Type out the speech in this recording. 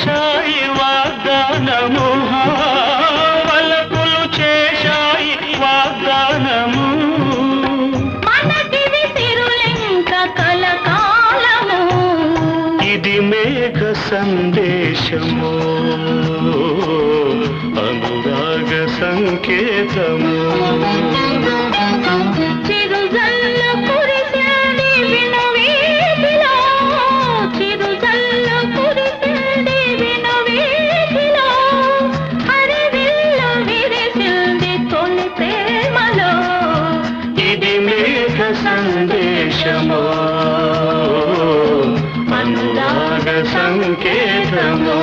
చేశాయి వాగ్దానము. పలకులు చేశాయి వాగ్దానము. ఇది మేఘ సందేశము. అనురాగ సంకేతము. సందేశమో అనురాగ సంకేతమో